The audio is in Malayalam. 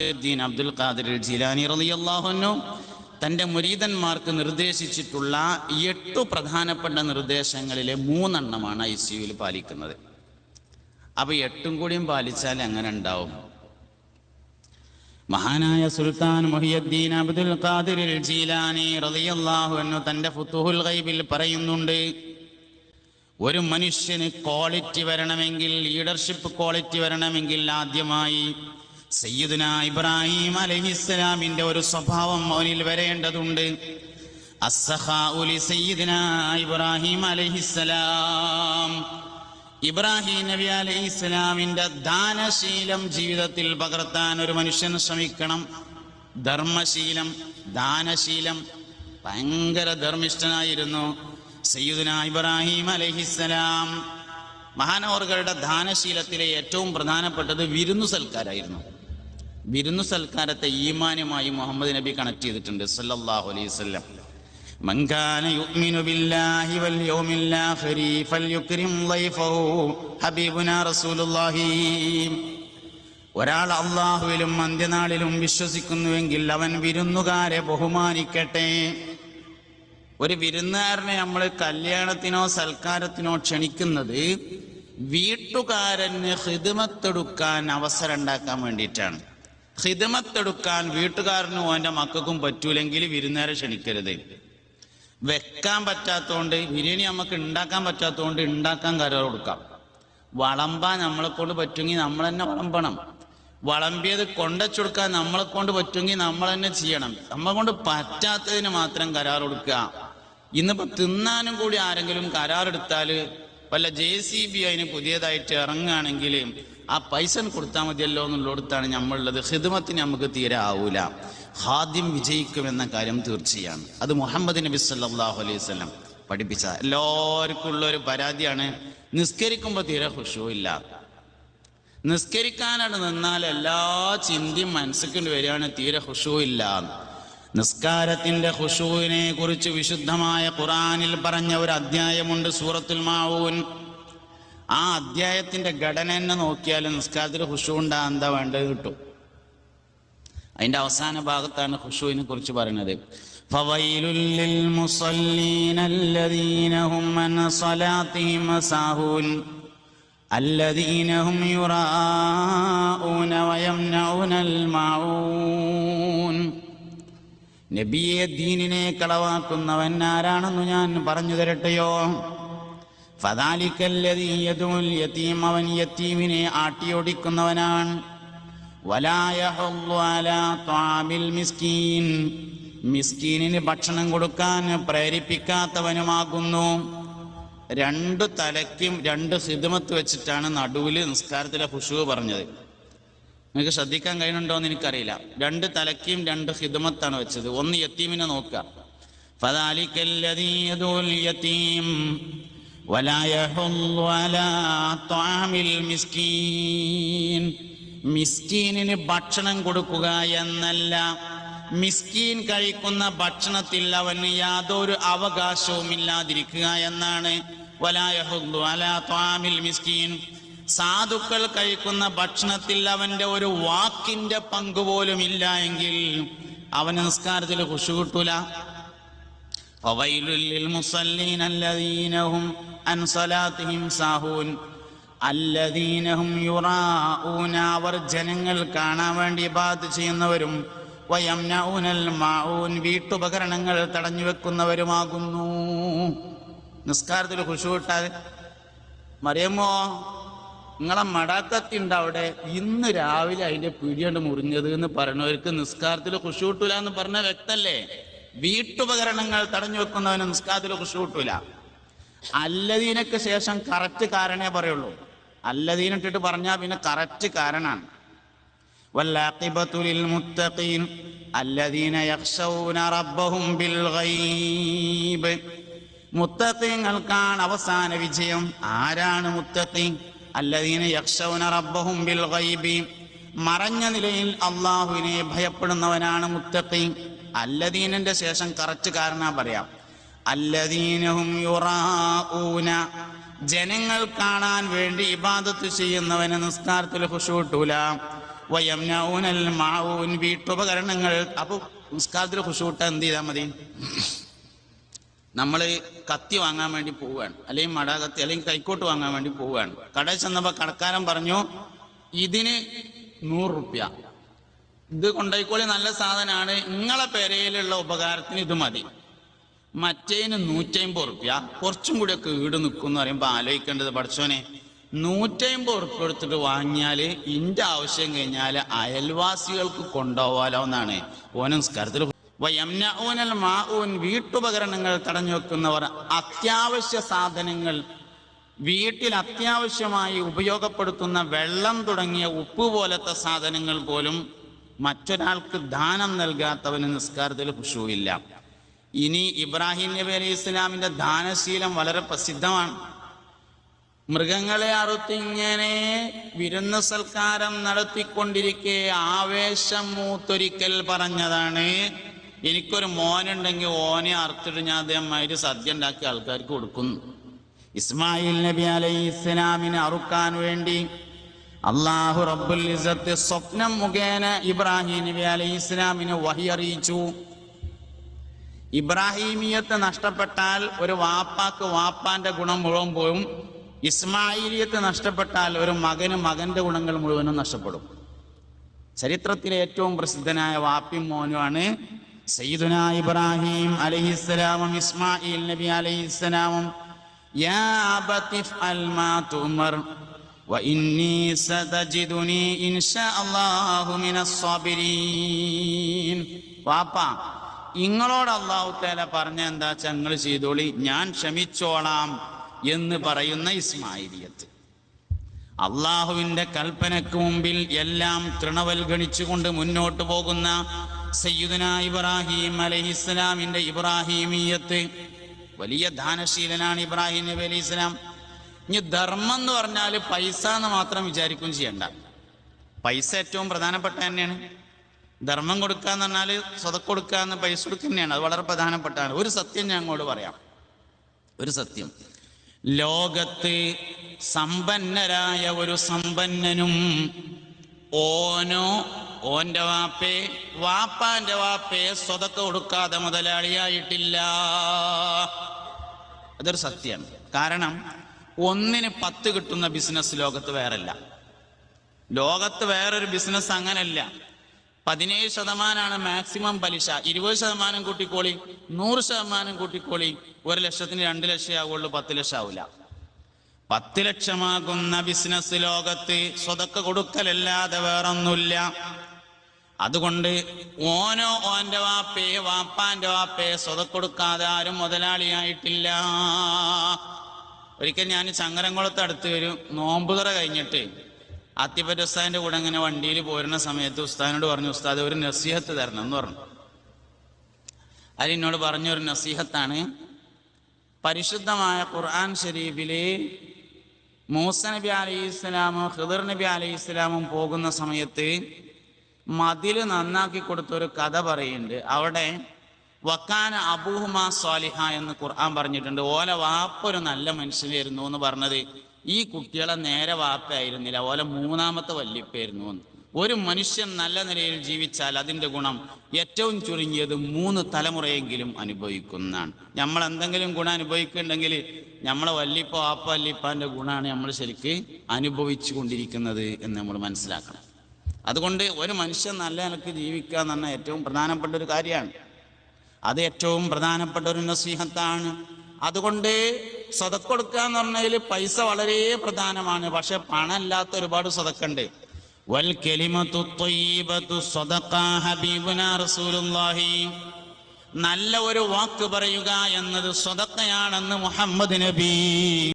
മുഹീദ്ദീൻ അബ്ദുൽ ഖാദിർ ജിലാനി റളിയല്ലാഹുന്നു തന്റെ മുരീതന്മാർക്ക് നിർദ്ദേശിച്ചിട്ടുള്ള എട്ടു പ്രധാനപ്പെട്ട നിർദ്ദേശങ്ങളിലെ മൂന്നെണ്ണമാണ് ഐ സി യുവിൽ പാലിക്കുന്നത്. അപ്പൊ എട്ടും കൂടിയും പാലിച്ചാൽ എങ്ങനെ ഉണ്ടാവും? മഹാനായ സുൽത്താൻ മുഹിയുദ്ദീൻ അബ്ദുൽ ഖാദിർ ജീലാനി റളിയല്ലാഹു അൻഹു തന്റെ ഫുത്തുഹുൽ ഗൈബിൽ പറയുന്നുണ്ട് ഒരു മനുഷ്യന് ക്വാളിറ്റി വരണമെങ്കിൽ ലീഡർഷിപ്പ് ക്വാളിറ്റി വരണമെങ്കിൽ ആദ്യമായി സയ്യിദുന ഇബ്രാഹിം അലൈഹിസ്സലാമിന്റെ ഒരു സ്വഭാവം അവനിൽ വരേണ്ടതുണ്ട്. സയ്യിദുന ഇബ്രാഹിം അലൈഹിസ്സലാം. ഇബ്രാഹിം നബി അലൈഹി ഇസ്ലാമിന്റെ ദാനശീലം ജീവിതത്തിൽ പകർത്താൻ ഒരു മനുഷ്യൻ ശ്രമിക്കണം. ധർമ്മശീലം ദാനശീലം ഭയങ്കര ധർമ്മിഷ്ഠനായിരുന്നു സയ്യിദുന ഇബ്രാഹിം അലൈഹിസ്സലാം. മഹാനവറുകളുടെ ദാനശീലത്തിലെ ഏറ്റവും പ്രധാനപ്പെട്ടത് വിരുന്നു സൽക്കാരായിരുന്നു. വിരുന്നു സൽക്കാരത്തെ ഈമാനുമായി മുഹമ്മദ് നബി കണക്ട് ചെയ്തിട്ടുണ്ട് സല്ലല്ലാഹു അലൈഹി വസല്ലം من كان يؤمن بالله واليوم الآخر فليكرم ضيفه حبيبنا رسول الله ഒരാൾ അള്ളാഹുവിലും അന്ത്യനാളിലും വിശ്വസിക്കുന്നുവെങ്കിൽ അവൻ വിരുന്നുകാരെ ബഹുമാനിക്കട്ടെ ഒരു വിരുന്നുകാരനെ നമ്മൾ കല്യാണത്തിനോ സൽക്കാരത്തിനോ ക്ഷണിക്കുന്നത് വീട്ടുകാരന് ഹിദമത്തെടുക്കാൻ അവസരം ഉണ്ടാക്കാൻ വേണ്ടിയിട്ടാണ് ഹിദമത്തെടുക്കാൻ വീട്ടുകാരനും അവന്റെ മക്കൾക്കും പറ്റൂലെങ്കിൽ വിരുന്നേരെ ക്ഷണിക്കരുത്. വെക്കാൻ പറ്റാത്തതുകൊണ്ട് ബിരിയാണി നമുക്ക് ഉണ്ടാക്കാൻ പറ്റാത്തതുകൊണ്ട് ഉണ്ടാക്കാൻ കരാർ കൊടുക്കാം. വളമ്പാൻ നമ്മളെ കൊണ്ട് പറ്റുമെങ്കിൽ നമ്മൾ തന്നെ വളമ്പണം. വളമ്പിയത് കൊണ്ടച്ചുകൊടുക്കാൻ നമ്മളെ കൊണ്ട് പറ്റുമെങ്കിൽ നമ്മൾ തന്നെ ചെയ്യണം. നമ്മളെ കൊണ്ട് പറ്റാത്തതിന് മാത്രം കരാർ കൊടുക്കുക ഇന്നിപ്പോൾ തിന്നാനും കൂടി ആരെങ്കിലും കരാറെടുത്താൽ വല്ല ജെ സി ബി അതിന് പുതിയതായിട്ട് ഇറങ്ങുകയാണെങ്കിൽ ആ പൈസ കൊടുത്താൽ മതിയല്ലോ എന്നുള്ളിടത്താണ് നമ്മളുള്ളത് ഹിദ്മത്തിന് നമുക്ക് തീരെ ആവൂല. ഹാദ്യം വിജയിക്കുമെന്ന കാര്യം തീർച്ചയാണ്. അത് മുഹമ്മദ് നബി സല്ലാഹു അലൈഹി സ്വലം പഠിപ്പിച്ച. എല്ലാവർക്കും ഉള്ള ഒരു പരാതിയാണ്. നിസ്കരിക്കുമ്പോൾ തീരെ ഹുഷു ഇല്ല നിസ്കരിക്കാനാണ് നിന്നാൽ എല്ലാ ചിന്തയും മനസ്സിക്കൊണ്ട് വരികയാണ്. തീരെ ഹുഷു ഇല്ല നിസ്കാരത്തിന്റെ ഹുഷുവിനെ കുറിച്ച് വിശുദ്ധമായ ഖുറാനിൽ പറഞ്ഞ ഒരു അധ്യായമുണ്ട് സൂറത്തുൽ മാവൂൻ ആ അധ്യായത്തിന്റെ ഘടന തന്നെ നോക്കിയാൽ നിസ്കാരത്തിൽ ഹുഷു ഉണ്ടാ എന്താ വേണ്ടത് കിട്ടും. അതിന്റെ അവസാന ഭാഗത്താണ് ഹുഷുവിനെ കുറിച്ച് പറയുന്നത്. നബിയെ ദീനിനെ കളവാക്കുന്നവൻ ആരാണെന്ന് ഞാൻ പറഞ്ഞു തരട്ടെയോ? അവൻ യത്തീമിനെ ആട്ടിയോടിക്കുന്നവനാണ്. മിസ്കീനിന് ഭക്ഷണം കൊടുക്കാൻ പ്രേരിപ്പിക്കാത്തവനുമാകുന്നു. രണ്ട് തലയ്ക്കും രണ്ട് ഹിദമത്ത് വെച്ചിട്ടാണ് നടുവിൽ നിസ്കാരത്തിലെ ഹുഷു പറഞ്ഞത്. നിങ്ങൾക്ക് ശ്രദ്ധിക്കാൻ കഴിയുന്നുണ്ടോ എന്ന് എനിക്കറിയില്ല. രണ്ട് തലയ്ക്കും രണ്ട് ഹിദമത്താണ് വെച്ചത്. ഒന്ന് യത്തീമിനെ നോക്കുക. ولا يحض على طعام المسكين മിസ്കീനിന് ഭക്ഷണം കൊടുക്കുക എന്നല്ല മിസ്കീൻ കഴിക്കുന്ന ഭക്ഷണത്തിൽ അവന് യാതൊരു അവകാശവും ഇല്ലാതിരിക്കുക എന്നാണ് വലായഹുദ്ദു അലാ ത്വാമിൽ മിസ്കീൻ സാധുക്കൾ കഴിക്കുന്ന ഭക്ഷണത്തിൽ അവന്റെ ഒരു വാക്കിന്റെ പങ്ക് പോലും ഇല്ല എങ്കിൽ അവന് നിസ്കാരത്തിൽ കുശു കിട്ടൂല അവർ ജനങ്ങൾ കാണാൻ വേണ്ടി ഇബാദത്ത് ചെയ്യുന്നവരും വയംനഊനൽ മാഊൻ വീട്ടുപകരണങ്ങൾ തടഞ്ഞു വെക്കുന്നവരുമാകുന്നു. നിസ്കാരത്തിൽ ഖുശൂട്ടാൽ മറിയമ്മോ നിങ്ങളെ മടാക്കത്തിണ്ട് അവിടെ. ഇന്ന് രാവിലെ അതിന്റെ പിടിയുണ്ട് മുറിഞ്ഞത് എന്ന് പറഞ്ഞവർക്ക് നിസ്കാരത്തിൽ ഖുശൂട്ടൂല എന്ന് പറഞ്ഞ വ്യക്തല്ലേ? വീട്ടുപകരണങ്ങൾ തടഞ്ഞു വെക്കുന്നവന് നിസ്കാരത്തിൽ കുശുകൂട്ടൂല അല്ലദീനക്ക് ശേഷം കറക്റ്റ് കാരണേ പറയുള്ളൂ. അല്ലദീന ഇട്ടിട്ട് പറഞ്ഞാൽ പിന്നെ കറക്റ്റ് കാരണാണ്. ഗൈബ്. അവസാന വിജയം. ആരാണ് യഖ്ശൗന റബ്ബഹും മറഞ്ഞ നിലയിൽ അള്ളാഹുവിനെ ഭയപ്പെടുന്നവനാണ് മുത്തഖീൻ. അല്ലദീനന്റെ ശേഷം കറച്ച് കാരണം പറയാം. അല്ലദീനഹും യുറാഊന. ജനങ്ങൾ കാണാൻ വേണ്ടി ഇബാദത്ത് ചെയ്യുന്നവന് നിസ്കാരത്തിൽ ഹുഷൂട്ടൂല വയംനഊനൽ മാഊൻ. വീട്ടുപകരണങ്ങൾ അപ്പൊ നിസ്കാരത്തിൽ ഖുശൂട്ട എന്ത് ചെയ്താൽ മതി? നമ്മൾ കത്തി വാങ്ങാൻ വേണ്ടി പോവുകയാണ്. അല്ലെങ്കിൽ മട കത്തി അല്ലെങ്കിൽ കൈക്കോട്ട് വാങ്ങാൻ വേണ്ടി പോവുകയാണ്. കടയിൽ ചെന്നപ്പോൾ കടക്കാരൻ പറഞ്ഞു ഇതിന് നൂറ് റുപ്യ. ഇത് കൊണ്ടോയിക്കോളി നല്ല സാധനമാണ് നിങ്ങളെ പെരയിലുള്ള ഉപകാരത്തിന് ഇത് മതി. മറ്റേന് നൂറ്റമ്പത് റുപ്യ കുറച്ചും കൂടിയൊക്കെ ഈട് നിൽക്കും എന്ന് പറയുമ്പോൾ ആലോചിക്കേണ്ടത് പഠിച്ചോനെ. നൂറ്റമ്പത് റുപ്യ എടുത്തിട്ട് വാങ്ങിയാൽ ഇന്റെ ആവശ്യം കഴിഞ്ഞാൽ അയൽവാസികൾക്ക് കൊണ്ടുപോകാലോ എന്നാണ് ഓനംസ്കാരത്തിൽ നിസ്കാരത്തിൽ വയംനഊനൽ മാഊൻ വീട്ടുപകരണങ്ങൾ തടഞ്ഞു വെക്കുന്നവർ അത്യാവശ്യ സാധനങ്ങൾ വീട്ടിൽ അത്യാവശ്യമായി ഉപയോഗപ്പെടുത്തുന്ന വെള്ളം തുടങ്ങിയ ഉപ്പ് പോലത്തെ സാധനങ്ങൾ പോലും മറ്റൊരാൾക്ക് ദാനം നൽകാത്തവന് നിസ്കാരത്തിൽ ഖുഷുവില്ല ഇനി ഇബ്രാഹിം നബി അലൈഹി ഇസ്ലാമിന്റെ ദാനശീലം വളരെ പ്രസിദ്ധമാണ്. മൃഗങ്ങളെ അറുത്തിങ്ങനെ വിരുന്ന സൽക്കാരം നടത്തിക്കൊണ്ടിരിക്കെ ആവേശം മൂത്തൊരിക്കൽ പറഞ്ഞതാണ്. എനിക്കൊരു മോനുണ്ടെങ്കിൽ ഓനെ അറുത്തിട്ട് ഞാൻ അദ്ദേഹമായിട്ട് സദ്യ ഉണ്ടാക്കി ആൾക്കാർക്ക് കൊടുക്കുന്നു. ഇസ്മായിൽ നബി അലൈഹി ഇസ്ലാമിനെ അറുക്കാൻ വേണ്ടി അള്ളാഹു റബ്ബുൽ സ്വപ്നം മുഖേന ഇബ്രാഹിം നബി അലൈഹി ഇസ്ലാമിന് വഹി അറിയിച്ചു. ഇബ്രാഹിമിയത്ത് നഷ്ടപ്പെട്ടാൽ ഒരു വാപ്പാക്ക് വാപ്പാന്റെ ഗുണം മുഴുവൻ പോവും. ഇസ്മായിലിയത്ത് നഷ്ടപ്പെട്ടാൽ ഒരു മകന് മകന്റെ ഗുണങ്ങൾ മുഴുവനും നഷ്ടപ്പെടും. ചരിത്രത്തിലെ ഏറ്റവും പ്രസിദ്ധനായ വാപ്പിം മോനുമാണ് സയ്യിദുന ഇബ്രാഹിം അലൈഹിസ്സലാമും ഇസ്മായിൽ നബി അലൈഹിസ്സലാമും യാ وإني ستجدني إن شاء الله من الصابرين വാപ്പ ഇങ്ങളോട് അള്ളാഹു തേല പറഞ്ഞ എന്താ ചങ്ങൾ ചെയ്തോളി ഞാൻ ക്ഷമിച്ചോളാം എന്ന് പറയുന്ന ഇസ്മായിലിയത്ത് അള്ളാഹുവിന്റെ കൽപ്പനക്ക് മുമ്പിൽ എല്ലാം തൃണവൽഗണിച്ചുകൊണ്ട് മുന്നോട്ട് പോകുന്ന സയ്യിദുന ഇബ്രാഹിം അലൈഹിസ്സലാമിന്റെ ഇബ്രാഹിമീയത്ത് വലിയ ദാനശീലനാണ് ഇബ്രാഹിം നബി അലൈഹി ഇസ്ലാം ഇനി ധർമ്മം എന്ന് പറഞ്ഞാൽ പൈസ എന്ന് മാത്രം വിചാരിക്കും ചെയ്യണ്ട. പൈസ ഏറ്റവും പ്രധാനപ്പെട്ട തന്നെയാണ്. ധർമ്മം കൊടുക്കുക എന്ന് പറഞ്ഞാൽ സ്വതക്ക് കൊടുക്കുക എന്ന് പൈസ കൊടുക്കുക തന്നെയാണ്. അത് വളരെ പ്രധാനപ്പെട്ടാണ് ഒരു സത്യം ഞാൻ അങ്ങോട്ട് പറയാം. ഒരു സത്യം. ലോകത്ത് സമ്പന്നരായ ഒരു സമ്പന്നനും ഓനോ ഓന്റെ വാപ്പേ വാപ്പാന്റെ വാപ്പേ സ്വതക്ക് കൊടുക്കാതെ മുതലാളിയായിട്ടില്ല. അതൊരു സത്യമാണ് കാരണം ഒന്നിന് പത്ത് കിട്ടുന്ന ബിസിനസ് ലോകത്ത് വേറല്ല. ലോകത്ത് വേറൊരു ബിസിനസ് അങ്ങനല്ല. പതിനേഴ് ശതമാനമാണ് മാക്സിമം പലിശ. ഇരുപത് ശതമാനം കൂട്ടിക്കോളി നൂറ് ശതമാനം കൂട്ടിക്കോളി ഒരു ലക്ഷത്തിന് രണ്ട് ലക്ഷം ആവുള്ളൂ പത്ത് ലക്ഷം ആവില്ല പത്ത് ലക്ഷമാകുന്ന ബിസിനസ് ലോകത്ത് സ്വതക്ക കൊടുക്കലല്ലാതെ വേറൊന്നുമില്ല. അതുകൊണ്ട് ഓനോ ഓന്റെ വാപ്പേ വാപ്പാന്റെ വാപ്പേ സ്വതക്കൊടുക്കാതെ ആരും മുതലാളിയായിട്ടില്ല. ഒരിക്കൽ ഞാൻ ചങ്ങരംകുളത്ത് അടുത്ത് ഒരു നോമ്പുതറ കഴിഞ്ഞിട്ട് അത്തിപ്പറ്റ ഉസ്താദിന്റെ കൂടെ ഇങ്ങനെ വണ്ടിയിൽ പോരുന്ന സമയത്ത് ഉസ്താദിനോട് പറഞ്ഞു ഉസ്താദ് ഒരു നസീഹത്ത് തരണം എന്ന് പറഞ്ഞു. അതിനോട് പറഞ്ഞ ഒരു നസീഹത്താണ്. പരിശുദ്ധമായ ഖുർആൻ ഷരീഫിൽ മൂസ നബി അലൈഹി ഇസ്ലാമും ഹിദർ നബി അലൈഹി ഇസ്ലാമും പോകുന്ന സമയത്ത് മതിൽ നന്നാക്കി കൊടുത്തൊരു കഥ പറയുന്നുണ്ട്. അവിടെ വക്കാന അബൂഹുമാ സ്വാലിഹ എന്ന് ഖുർആൻ പറഞ്ഞിട്ടുണ്ട്. ഓല വാപ്പ ഒരു നല്ല മനുഷ്യനായിരുന്നു എന്ന് പറഞ്ഞത്. ഈ കുട്ടികളെ നേരെ വാപ്പയായിരുന്നില്ല. ഓല മൂന്നാമത്തെ വല്യപ്പായിരുന്നു എന്ന്. ഒരു മനുഷ്യൻ നല്ല നിലയിൽ ജീവിച്ചാൽ അതിന്റെ ഗുണം ഏറ്റവും ചുരുങ്ങിയത് മൂന്ന് തലമുറയെങ്കിലും അനുഭവിക്കുന്നതാണ്. നമ്മൾ എന്തെങ്കിലും ഗുണം അനുഭവിക്കുന്നുണ്ടെങ്കിൽ നമ്മളെ വല്ലിപ്പ വാപ്പ വല്ലിപ്പാന്റെ ഗുണമാണ് നമ്മൾ ശരിക്ക് അനുഭവിച്ചു കൊണ്ടിരിക്കുന്നത് എന്ന് നമ്മൾ മനസ്സിലാക്കണം. അതുകൊണ്ട് ഒരു മനുഷ്യൻ നല്ല നിലയ്ക്ക് ജീവിക്കുക എന്ന് പറഞ്ഞാൽ ഏറ്റവും പ്രധാനപ്പെട്ട ഒരു കാര്യമാണ്. അത് ഏറ്റവും പ്രധാനപ്പെട്ട ഒരു നസീഹത്താണ്. അതുകൊണ്ട് സ്വതക്കൊടുക്കുക എന്ന് പറഞ്ഞതിൽ പൈസ വളരെ പ്രധാനമാണ്. പക്ഷെ പണമില്ലാത്ത ഒരുപാട് സ്വതക്കുണ്ട്. വൽ നല്ല ഒരു വാക്ക് പറയുക എന്നത് സ്വതക്കയാണെന്ന് മുഹമ്മദ് നബി.